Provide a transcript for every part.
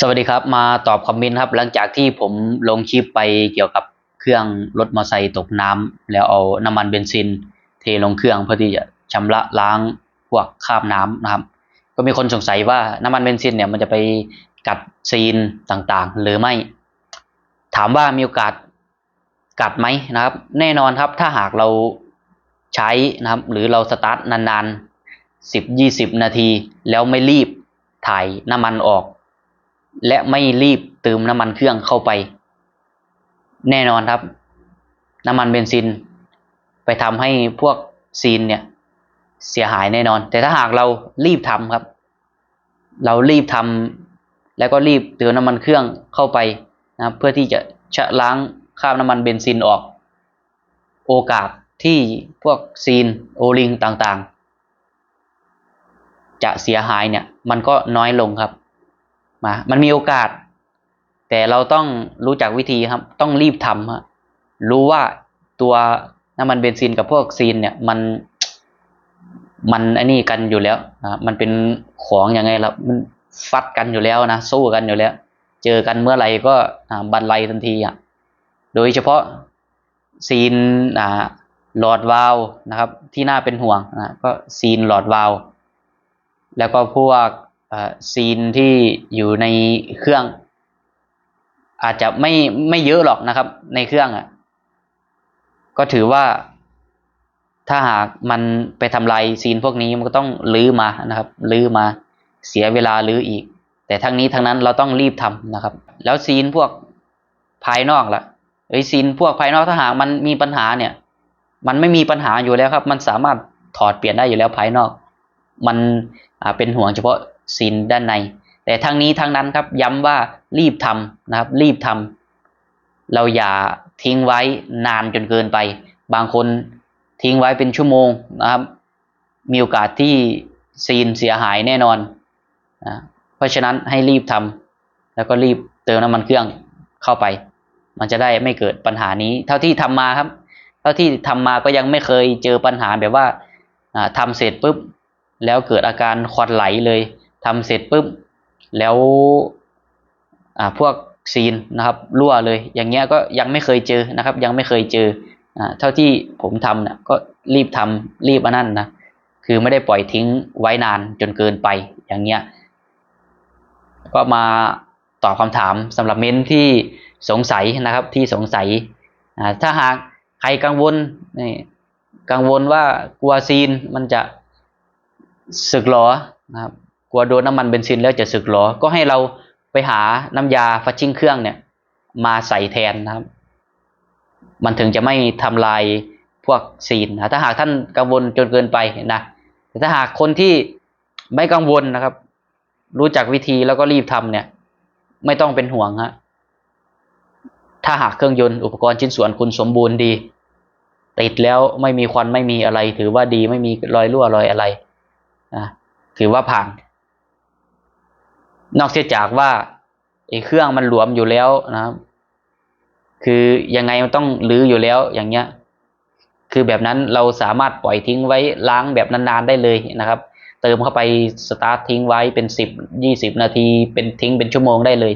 สวัสดีครับมาตอบคอมเมนต์ครับหลังจากที่ผมลงคลิปไปเกี่ยวกับเครื่องรถมอเตอร์ไซค์ตกน้ำแล้วเอาน้ำมันเบนซิน เทลงเครื่องเพื่อที่จะชำระล้างพวกคราบน้ำนะครับ ก็มีคนสงสัยว่าน้ำมันเบนซินเนี่ยมันจะไปกัดซีนต่างๆ หรือไม่ ถามว่ามีโอกาสกัดไหมนะครับ แน่นอนครับถ้าหากเราใช้นะครับ หรือเราสตาร์ทนานๆสิบยี่สิบนาที แล้วไม่รีบถ่ายน้ำมันออก และไม่รีบเติมน้ำมันเครื่องเข้าไป แน่นอนครับ น้ำมันเบนซิน ไปทำให้พวกซีนเนี่ยเสียหายแน่นอน แต่ถ้าหากเรารีบทำครับ เรารีบทำแล้วก็รีบเติมน้ำมันเครื่องเข้าไปนะครับเพื่อที่จะชะล้างคราบน้ำมันเบนซินออก โอกาสที่พวกซีนโอลิงต่างๆ จะเสียหายเนี่ยมันก็น้อยลงครับ มา มันมีโอกาส แต่เราต้องรู้จักวิธีครับ ต้องรีบทำฮะรู้ว่าตัวน้ำมันเบนซินกับพวกซีนเนี่ยมันมันไอ้นี่กันอยู่แล้วนะมันเป็นของอยังไงล่ะมันฟัดกันอยู่แล้วนะสู้กันอยู่แล้ว เจอกันเมื่อไหร่ก็อบันไลทันทีอะโดยเฉพาะซีนอ่าหลอดวาล์วนะครับ ที่น่าเป็นห่วงนะก็ซีนหลอดวาล์วแล้วก็พวก ซีนที่อยู่ในเครื่อง อาจจะไม่ไม่เยอะหรอกนะครับ ในเครื่องอะ ก็ถือว่าถ้าหากมันไปทำลายซีนพวกนี้มันก็ต้องลื้อมานะครับ ลื้อมาเสียเวลาลื้ออีก แต่ทั้งนี้ทั้งนั้นเราต้องรีบทำนะครับ แล้วซีนพวกภายนอกล่ะไอ้ซีนพวกภายนอกถ้าหากมันมีปัญหาเนี่ย มันไม่มีปัญหาอยู่แล้วครับ มันสามารถถอดเปลี่ยนได้อยู่แล้วภายนอก มันเป็นห่วงเฉพาะ ซีนด้านใน แต่ทั้งนี้ทั้งนั้นครับย้ำว่ารีบทำนะครับ รีบทำเราอย่าทิ้งไว้นานจนเกินไป บางคนทิ้งไว้เป็นชั่วโมงนะครับ มีโอกาสที่ซีนเสียหายแน่นอนนะเพราะฉะนั้นให้รีบทำแล้วก็รีบเติมน้ำมันเครื่องเข้าไป มันจะได้ไม่เกิดปัญหานี้ เท่าที่ทำมาครับ เท่าที่ทำมาก็ยังไม่เคยเจอปัญหาแบบว่าอ่าทำเสร็จปุ๊บแล้วเกิดอาการควันไหลเลย ทำเสร็จปุ๊บแล้วอ่าพวกซีนนะครับรั่วเลย อย่างเงี้ยก็ยังไม่เคยเจอนะครับ ยังไม่เคยเจออ่าเท่าที่ผมทำเนี่ยก็รีบทำรีบอันนั้นนะคือไม่ได้ปล่อยทิ้งไว้นานจนเกินไปอย่างเงี้ยก็มาตอบคำถามสำหรับเม้นที่สงสัยนะครับที่สงสัยอ่าถ้าหากใครกังวลนี่กังวลว่ากลัวซีนมันจะสึกหรอนะครับ กลัวโดนน้ำมันเบนซินแล้วจะสึกหรอ ก็ให้เราไปหาน้ำยาฟัชชิ่งเครื่องเนี่ย มาใส่แทนนะครับ มันถึงจะไม่ทำลายพวกซีนนะถ้าหากท่านกังวลจนเกินไปนะแต่ถ้าหากคนที่ไม่กังวลนะครับ รู้จักวิธีแล้วก็รีบทำเนี่ย ไม่ต้องเป็นห่วงฮะถ้าหากเครื่องยนต์อุปกรณ์ชิ้นส่วนคุณสมบูรณ์ดี ติดแล้วไม่มีควันไม่มีอะไร ถือว่าดีไม่มีรอยรั่วรอยอะไรนะถือว่าผ่าน นอกเสียจากว่าไอ้เครื่องมันหลวมอยู่แล้วนะครับ คือยังไงมันต้องรื้ออยู่แล้วอย่างเงี้ย คือแบบนั้นเราสามารถปล่อยทิ้งไว้ล้างแบบนานๆได้เลยนะครับ เติมเข้าไปสตาร์ททิ้งไว้เป็นสิบยี่สิบนาทีเป็นทิ้งเป็นชั่วโมงได้เลย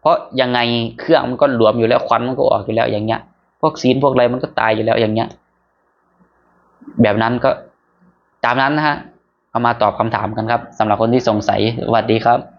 เพราะยังไงเครื่องมันก็หลวมอยู่แล้วควันมันก็ออกอยู่แล้วอย่างเงี้ย พวกซีนพวกอะไรมันก็ตายอยู่แล้วอย่างเงี้ย แบบนั้นก็ตามนั้นนะฮะเอามาตอบคำถามกันครับสำหรับคนที่สงสัยสวัสดีครับ